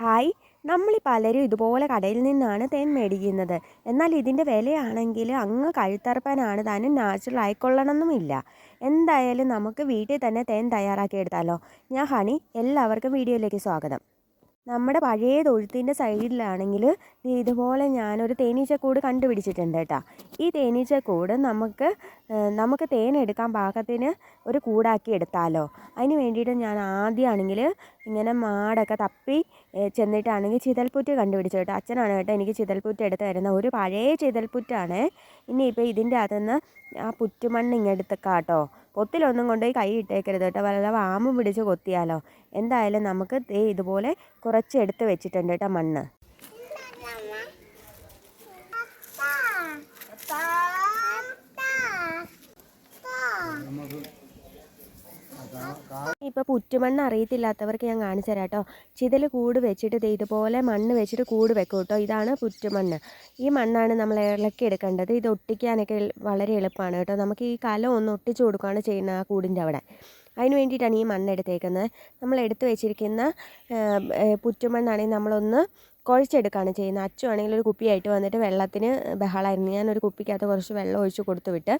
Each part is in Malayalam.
ഹായ് നമ്മൾ പലരും ഇതുപോലെ കടയിൽ നിന്നാണ് തേൻ മേടിക്കുന്നത്. എന്നാൽ ഇതിന്റെ വിലയാണെങ്കിൽ അങ്ങ് കഴുത്തറപ്പനാണ് താനും നാച്ചുറൽ ആയിക്കൊള്ളണമെന്നുമില്ല. എന്തായാലും നമുക്ക് വീട്ടിൽ തന്നെ തേൻ തയ്യാറാക്കി എടുത്താലോ ഞാൻ ഹണി എല്ലാവർക്കും വീഡിയോയിലേക്ക് സ്വാഗതം. നമ്മുടെ പഴയ തൊഴുത്തിന്റെ സൈഡിലാണെങ്കിൽ ഇതുപോലെ ഞാനൊരു തേനീച്ചക്കൂട് കണ്ടുപിടിച്ചിട്ടുണ്ട് കേട്ടോ. ഈ തേനീച്ചക്കൂട് നമുക്ക് നമുക്ക് തേനെടുക്കാൻ പാകത്തിന് ഒരു കൂടാക്കി എടുത്താലോ. അതിന് വേണ്ടിയിട്ട് ഞാൻ ആദ്യമാണെങ്കിൽ ഇങ്ങനെ മാടൊക്കെ തപ്പി ചെന്നിട്ടാണെങ്കിൽ ചിതൽപ്പുറ്റ് കണ്ടുപിടിച്ചു കേട്ടോ. അച്ഛനാണ് കേട്ടോ എനിക്ക് ചിതൽപ്പുറ്റ് എടുത്ത് തരുന്നത്. ഒരു പഴയ ചിതൽപ്പുറ്റാണ് ഇനിയിപ്പോൾ ഇതിന്റെ അകത്തുനിന്ന് ആ പുറ്റുമണ്ണ് ഇങ്ങെടുത്തേക്കാം കേട്ടോ. പൊത്തിലൊന്നും കൊണ്ടുപോയി കൈ ഇട്ടേക്കരുത് കേട്ടോ. വല്ല വാമ്പും പിടിച്ച് കൊത്തിയാലോ. എന്തായാലും നമുക്ക് ദേ ഇതുപോലെ കുറച്ച് എടുത്ത് വെച്ചിട്ടുണ്ട് കേട്ടോ മണ്ണ്. ഇപ്പോൾ പുറ്റുമണ്ണ് അറിയത്തില്ലാത്തവർക്ക് ഞാൻ കാണിച്ചു തരാം കേട്ടോ. ചിതൽ കൂട് വെച്ചിട്ട് ഇതുപോലെ മണ്ണ് വെച്ചിട്ട് കൂട് വെക്കും കേട്ടോ. ഇതാണ് പുറ്റുമണ്ണ്. ഈ മണ്ണാണ് നമ്മൾ ഇളക്കി എടുക്കേണ്ടത്. ഇത് ഒട്ടിക്കാനൊക്കെ വളരെ എളുപ്പമാണ് കേട്ടോ. നമുക്ക് ഈ കലം ഒന്ന് ഒട്ടിച്ചു കൊടുക്കുകയാണ് ചെയ്യുന്നത് ആ കൂടിന്റെ അവിടെ. അതിന് വേണ്ടിയിട്ടാണ് ഈ മണ്ണ് എടുത്തേക്കുന്നത്. നമ്മൾ എടുത്ത് വെച്ചിരിക്കുന്ന പുറ്റുമണ്ണാണെങ്കിൽ നമ്മളൊന്ന് കുഴച്ചെടുക്കുകയാണ് ചെയ്യുന്നത്. അച്ചു ആണെങ്കിൽ ഒരു കുപ്പിയായിട്ട് വന്നിട്ട് വെള്ളത്തിന് ബഹളമായിരുന്നു ഒരു കുപ്പിക്കകത്ത് കുറച്ച് വെള്ളം ഒഴിച്ച് കൊടുത്തു വിട്ട്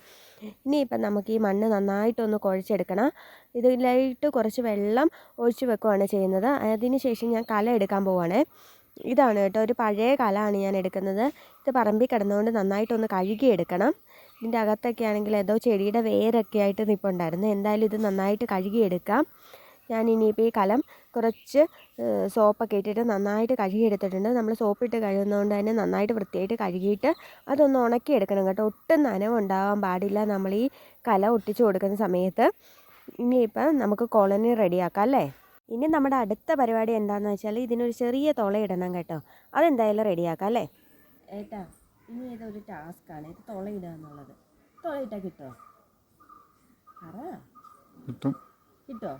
ഇനിയിപ്പം നമുക്ക് ഈ മണ്ണ് നന്നായിട്ടൊന്ന് കുഴച്ചെടുക്കണം. ഇതിലായിട്ട് കുറച്ച് വെള്ളം ഒഴിച്ച് വെക്കുകയാണ് ചെയ്യുന്നത്. അതിന് ശേഷം ഞാൻ കല എടുക്കാൻ പോവുകയാണേ ഇതാണ് കേട്ടോ. ഒരു പഴയ കലമാണ് ഞാൻ എടുക്കുന്നത്. ഇത് പറമ്പിൽ കിടന്നുകൊണ്ട് നന്നായിട്ടൊന്ന് കഴുകിയെടുക്കണം. ഇതിന്റെ അകത്തൊക്കെ ആണെങ്കിൽ ഏതോ ചെടിയുടെ വേരൊക്കെ ആയിട്ട് നിൽപ്പുണ്ടായിരുന്നു എന്തായാലും ഇത് നന്നായിട്ട് കഴുകിയെടുക്കാം. ഞാൻ ഇനിയിപ്പോൾ ഈ കലം കുറച്ച് സോപ്പൊക്കെ ഇട്ടിട്ട് നന്നായിട്ട് കഴുകിയെടുത്തിട്ടുണ്ട്. നമ്മൾ സോപ്പിട്ട് കഴുകുന്നതുകൊണ്ട് തന്നെ നന്നായിട്ട് വൃത്തിയായിട്ട് കഴുകിയിട്ട് അതൊന്ന് ഉണക്കിയെടുക്കണം കേട്ടോ. ഒട്ടും നനവുണ്ടാവാൻ പാടില്ല നമ്മൾ ഈ കല ഒട്ടിച്ചു കൊടുക്കുന്ന സമയത്ത്. ഇനിയിപ്പം നമുക്ക് കോളനി റെഡിയാക്കാം അല്ലേ? ഇനി നമ്മുടെ അടുത്ത പരിപാടി എന്താണെന്ന് വെച്ചാൽ ഇതിനൊരു ചെറിയ തുള ഇടണം കേട്ടോ. അതെന്തായാലും റെഡിയാക്കാം അല്ലേ? ഏട്ടാ ഇനി ഇതൊരു ടാസ്ക്കാണ്. ഇത് തുള ഇടുക എന്നുള്ളത്. തുളയിട്ടാൽ കിട്ടുമോ പറ. കിട്ടും. കിട്ടുമോ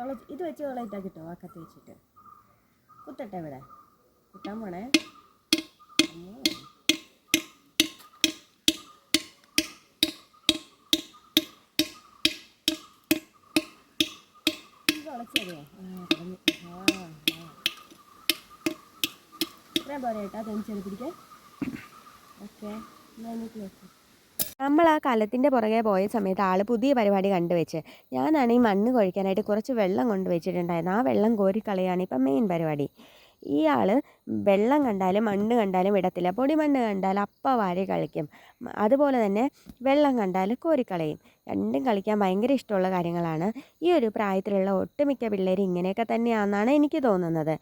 തുള ഇത് വെച്ച് തുളയിട്ടാൽ കിട്ടുമോ ആ കത്തി വെച്ചിട്ട്. കുത്തട്ടെ ഇവിടെ. കുത്താൻ പോണേ. ആ ഇത്രയും പോരെ ഏട്ടാ പിടിക്കാൻ ഓക്കെ എന്നാൽ എനിക്ക് നമ്മൾ ആ കലത്തിന്റെ പുറകെ പോയ സമയത്ത് ആൾ പുതിയ പരിപാടി കണ്ടുവെച്ച് ഞാനാണെങ്കിൽ മണ്ണ് കുഴിക്കാനായിട്ട് കുറച്ച് വെള്ളം കൊണ്ടുവച്ചിട്ടുണ്ടായിരുന്നു ആ വെള്ളം കോരിക്കളയാണ് ഇപ്പം മെയിൻ പരിപാടി. ഈ ആൾ വെള്ളം കണ്ടാലും മണ്ണ് കണ്ടാലും ഇടത്തില്ല പൊടിമണ്ണ് കണ്ടാൽ അപ്പ വാരി കളിക്കും. അതുപോലെ തന്നെ വെള്ളം കണ്ടാൽ കോരിക്കളയും. രണ്ടും കളിക്കാൻ ഭയങ്കര ഇഷ്ടമുള്ള കാര്യങ്ങളാണ്. ഈ ഒരു പ്രായത്തിലുള്ള ഒട്ടുമിക്ക പിള്ളേർ ഇങ്ങനെയൊക്കെ തന്നെയാണെന്നാണ് എനിക്ക് തോന്നുന്നത്.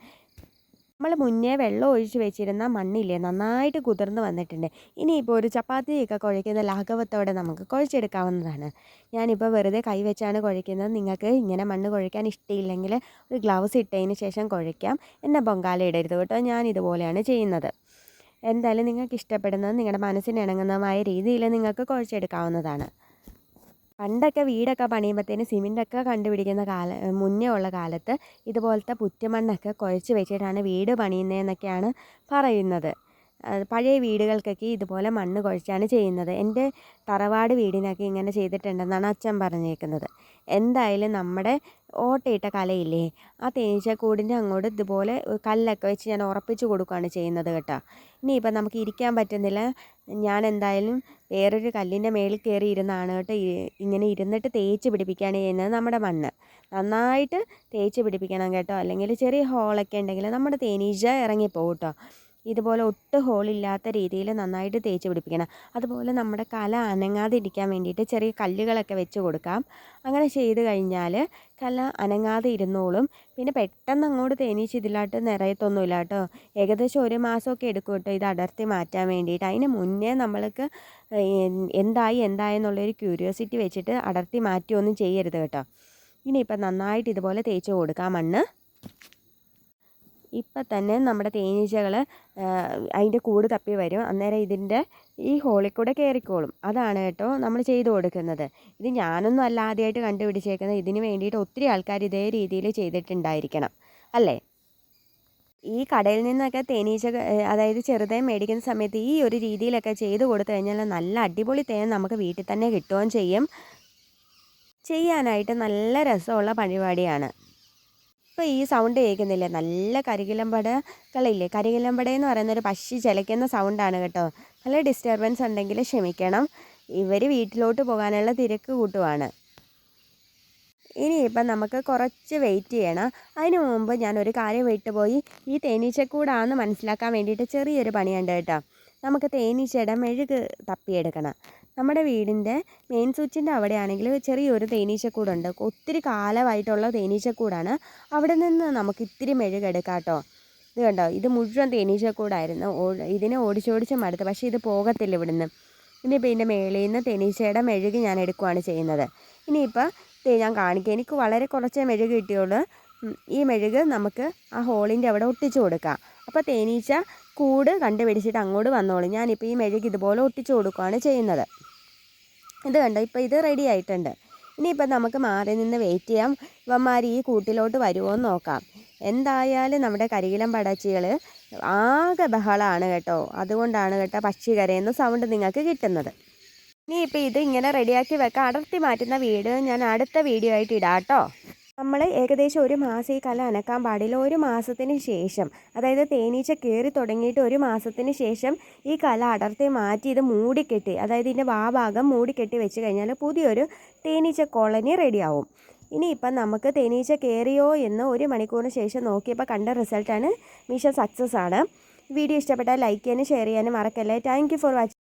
നമ്മൾ മുന്നേ വെള്ളം ഒഴിച്ച് വെച്ചിരുന്ന മണ്ണില്ലേ നന്നായിട്ട് കുതിർന്ന് വന്നിട്ടുണ്ട്. ഇനിയിപ്പോൾ ഒരു ചപ്പാത്തിയൊക്കെ കുഴയ്ക്കുന്ന ലാഘവത്തോടെ നമുക്ക് കുഴച്ചെടുക്കാവുന്നതാണ്. ഞാനിപ്പോൾ വെറുതെ കൈ വെച്ചാണ് കുഴയ്ക്കുന്നത്. നിങ്ങൾക്ക് ഇങ്ങനെ മണ്ണ് കുഴയ്ക്കാൻ ഇഷ്ടമില്ലെങ്കിൽ ഒരു ഗ്ലൗസ് ഇട്ടതിന് ശേഷം കുഴയ്ക്കാം. എന്നെ പൊങ്കാല ഇടരുത് കേട്ടോ. ഞാൻ ഇതുപോലെയാണ് ചെയ്യുന്നത്. എന്തായാലും നിങ്ങൾക്ക് ഇഷ്ടപ്പെടുന്നത് നിങ്ങളുടെ മനസ്സിന് ഇണങ്ങുന്നതുമായ രീതിയിൽ നിങ്ങൾക്ക് കുഴച്ചെടുക്കാവുന്നതാണ്. പണ്ടൊക്കെ വീടൊക്കെ പണിയുമ്പോഴത്തേന് സിമന്റൊക്കെ കണ്ടുപിടിക്കുന്ന കാല മുന്നേ ഉള്ള കാലത്ത് ഇതുപോലത്തെ പുറ്റുമണ്ണൊക്കെ കുഴച്ച് വെച്ചിട്ടാണ് വീട് പണിയുന്നതെന്നൊക്കെയാണ് പറയുന്നത്. പഴയ വീടുകൾക്കൊക്കെ ഇതുപോലെ മണ്ണ് കുഴച്ചാണ് ചെയ്യുന്നത്. എന്റെ തറവാട് വീടിനൊക്കെ ഇങ്ങനെ ചെയ്തിട്ടുണ്ടെന്നാണ് അച്ഛൻ പറഞ്ഞേക്കുന്നത്. എന്തായാലും നമ്മുടെ ഓട്ടയിട്ട കലയില്ലേ ആ തേനീച്ചക്കൂടിന്റെ അങ്ങോട്ട് ഇതുപോലെ കല്ലൊക്കെ വെച്ച് ഞാൻ ഉറപ്പിച്ച് കൊടുക്കുകയാണ് ചെയ്യുന്നത് കേട്ടോ. ഇനിയിപ്പം നമുക്ക് ഇരിക്കാൻ പറ്റുന്നില്ല. ഞാൻ എന്തായാലും വേറൊരു കല്ലിന്റെ മേളിൽ കയറി ഇരുന്നാണ് കേട്ടോ ഇങ്ങനെ ഇരുന്നിട്ട് തേച്ച് പിടിപ്പിക്കുകയാണ് ചെയ്യുന്നത് നമ്മുടെ മണ്ണ്. നന്നായിട്ട് തേച്ച് പിടിപ്പിക്കണം കേട്ടോ. അല്ലെങ്കിൽ ചെറിയ ഹോളൊക്കെ ഉണ്ടെങ്കിൽ നമ്മുടെ തേനീച്ച ഇറങ്ങിപ്പോകും കേട്ടോ. ഇതുപോലെ ഒട്ട് ഹോളില്ലാത്ത രീതിയിൽ നന്നായിട്ട് തേച്ച് പിടിപ്പിക്കണം. അതുപോലെ നമ്മുടെ കല അനങ്ങാതിരിക്കാൻ വേണ്ടിയിട്ട് ചെറിയ കല്ലുകളൊക്കെ വെച്ച് കൊടുക്കാം. അങ്ങനെ ചെയ്ത് കഴിഞ്ഞാൽ കല അനങ്ങാതെ ഇരുന്നോളും. പിന്നെ പെട്ടെന്ന് അങ്ങോട്ട് തേനീച്ച് ഇതിലാട്ട് നിറയത്തൊന്നുമില്ല കേട്ടോ. ഏകദേശം ഒരു മാസമൊക്കെ എടുക്കും കേട്ടോ ഇത് അടർത്തി മാറ്റാൻ വേണ്ടിയിട്ട്. അതിന് മുന്നേ നമ്മൾക്ക് എന്തായി എന്തായി എന്നുള്ളൊരു ക്യൂരിയോസിറ്റി വെച്ചിട്ട് അടർത്തി മാറ്റിയൊന്നും ചെയ്യരുത് കേട്ടോ. ഇനിയിപ്പം നന്നായിട്ട് ഇതുപോലെ തേച്ച് കൊടുക്കാം മണ്ണ്. ഇപ്പം തന്നെ നമ്മുടെ തേനീച്ചകൾ അതിന്റെ കൂട് തപ്പി വരും. അന്നേരം ഇതിന്റെ ഈ ഹോളിൽ കൂടെ കയറിക്കോളും. അതാണ് കേട്ടോ നമ്മൾ ചെയ്തു കൊടുക്കുന്നത്. ഇത് ഞാനൊന്നും അല്ല ആദ്യമായിട്ട് കണ്ടുപിടിച്ചേക്കുന്നത്. ഇതിന് വേണ്ടിയിട്ട് ഒത്തിരി ആൾക്കാർ ഇതേ രീതിയിൽ ചെയ്തിട്ടുണ്ടായിരിക്കണം. അല്ലേ? ഈ കടയിൽ നിന്നൊക്കെ തേനീച്ച അതായത് ചെറുതായി മേടിക്കുന്ന സമയത്ത് ഈ ഒരു രീതിയിലൊക്കെ ചെയ്ത് കൊടുത്തു കഴിഞ്ഞാൽ നല്ല അടിപൊളി തേൻ നമുക്ക് വീട്ടിൽ തന്നെ കിട്ടുകയും ചെയ്യും. ചെയ്യാനായിട്ട് നല്ല രസമുള്ള പരിപാടിയാണ്. ഇപ്പോൾ ഈ സൗണ്ട് കേൾക്കുന്നില്ലേ? നല്ല കരികിലമ്പടകളില്ലേ? കരികിലമ്പട എന്ന് പറയുന്ന ഒരു പക്ഷി ചിലയ്ക്കുന്ന സൗണ്ടാണ് കേട്ടോ. നല്ല ഡിസ്റ്റർബൻസ് ഉണ്ടെങ്കിൽ ക്ഷമിക്കണം. ഇവർ വീട്ടിലോട്ട് പോകാനുള്ള തിരക്ക് കൂട്ടുവാണ്. ഇനിയിപ്പം നമുക്ക് കുറച്ച് വെയിറ്റ് ചെയ്യണം. അതിന് മുമ്പ് ഞാനൊരു കാര്യം വിട്ടുപോയി. ഈ തേനീച്ചക്കൂടാന്ന് മനസ്സിലാക്കാൻ വേണ്ടിയിട്ട് ചെറിയൊരു പണിയുണ്ട് കേട്ടോ. നമുക്ക് തേനീച്ചയുടെ മെഴുക് തപ്പിയെടുക്കണം. നമ്മുടെ വീടിന്റെ മെയിൻ സ്വിച്ചിന്റെ അവിടെയാണെങ്കിൽ ചെറിയൊരു തേനീച്ചക്കൂടുണ്ട്. ഒത്തിരി കാലമായിട്ടുള്ള തേനീച്ചക്കൂടാണ്. അവിടെ നിന്ന് നമുക്ക് ഇത്തിരി മെഴുകെടുക്കാം കേട്ടോ ഇത് കണ്ടോ? ഇത് മുഴുവൻ തേനീച്ചക്കൂടായിരുന്നു. ഇതിനെ ഓടിച്ചോടിച്ച് മടുത്ത്. പക്ഷേ ഇത് പോകത്തില്ല ഇവിടുന്ന്. ഇനിയിപ്പോൾ ഇതിന്റെ മേളിൽ നിന്ന് തേനീച്ചയുടെ മെഴുക് ഞാൻ എടുക്കുകയാണ് ചെയ്യുന്നത്. ഇനിയിപ്പോൾ ഞാൻ കാണിക്കുക എനിക്ക് വളരെ കുറച്ചേ മെഴുക് കിട്ടിയുള്ളൂ. ഈ മെഴുക് നമുക്ക് ആ ഹോളിന്റെ അവിടെ ഒട്ടിച്ചു കൊടുക്കാം. അപ്പോൾ തേനീച്ച കൂട് കണ്ടുപിടിച്ചിട്ട് അങ്ങോട്ട് വന്നോളൂ. ഞാനിപ്പോൾ ഈ മെഴുക് ഇതുപോലെ ഒട്ടിച്ചു കൊടുക്കുകയാണ് ചെയ്യുന്നത്. ഇത് കണ്ടോ? ഇപ്പോൾ ഇത് റെഡി ആയിട്ടുണ്ട്. ഇനിയിപ്പോൾ നമുക്ക് മാറി നിന്ന് വെയിറ്റ് ചെയ്യാം. ഇവന്മാർ ഈ കൂട്ടിലോട്ട് വരുമോ എന്ന് നോക്കാം. എന്തായാലും നമ്മുടെ കരികിലം പടച്ചികൾ ആകെ ബഹളമാണ് കേട്ടോ. അതുകൊണ്ടാണ് കേട്ടോ പക്ഷി കരയുന്ന സൗണ്ട് നിങ്ങൾക്ക് കിട്ടുന്നത്. ഇനിയിപ്പോൾ ഇത് ഇങ്ങനെ റെഡിയാക്കി വെക്കാം. അടർത്തി മാറ്റുന്ന വീഡിയോ ഞാൻ അടുത്ത വീഡിയോ ആയിട്ട് ഇടാം കേട്ടോ നമ്മൾ ഏകദേശം ഒരു മാസം ഈ കല അനക്കാൻ പാടില്ല. ഒരു മാസത്തിന് ശേഷം അതായത് തേനീച്ച കയറി തുടങ്ങിയിട്ട് ഒരു മാസത്തിന് ശേഷം ഈ കല അടർത്തി മാറ്റി ഇത് മൂടിക്കെട്ടി അതായത് ഇതിന്റെ വാഭാഗം മൂടിക്കെട്ടി വെച്ച് കഴിഞ്ഞാൽ പുതിയൊരു തേനീച്ച കോളനി റെഡിയാവും. ഇനിയിപ്പം നമുക്ക് തേനീച്ച കയറിയോ എന്ന് ഒരു മണിക്കൂറിന് ശേഷം നോക്കിയപ്പോൾ കണ്ട റിസൾട്ടാണ്. മീഷ സക്സസ് ആണ്. വീഡിയോ ഇഷ്ടപ്പെട്ടാൽ ലൈക്ക് ചെയ്യാനും ഷെയർ ചെയ്യാനും മറക്കല്ലേ. Thank for watching